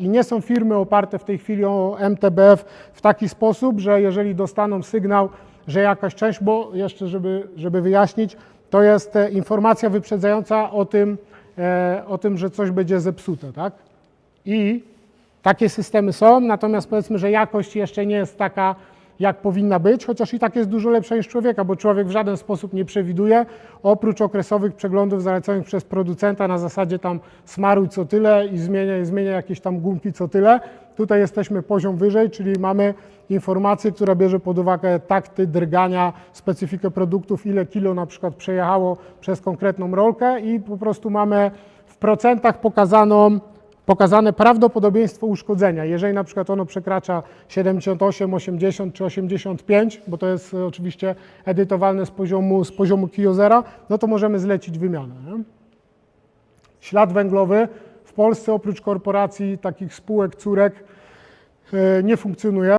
I nie są firmy oparte w tej chwili o MTBF w taki sposób, że jeżeli dostaną sygnał, że jakaś część, bo jeszcze żeby, żeby wyjaśnić, to jest e, informacja wyprzedzająca o tym, e, o tym, że coś będzie zepsute, tak? I takie systemy są, natomiast powiedzmy, że jakość jeszcze nie jest taka, jak powinna być, chociaż i tak jest dużo lepsza niż człowieka, bo człowiek w żaden sposób nie przewiduje, oprócz okresowych przeglądów zalecanych przez producenta na zasadzie tam smaruj co tyle i zmienia, zmienia jakieś tam gumki co tyle. Tutaj jesteśmy poziom wyżej, czyli mamy informację, która bierze pod uwagę takty, drgania, specyfikę produktów, ile kilo na przykład przejechało przez konkretną rolkę i po prostu mamy w procentach pokazaną pokazane prawdopodobieństwo uszkodzenia. Jeżeli na przykład ono przekracza 78, 80 czy 85, bo to jest e, oczywiście edytowalne z poziomu, z poziomu no to możemy zlecić wymianę. Nie? Ślad węglowy w Polsce oprócz korporacji, takich spółek, córek e, nie funkcjonuje.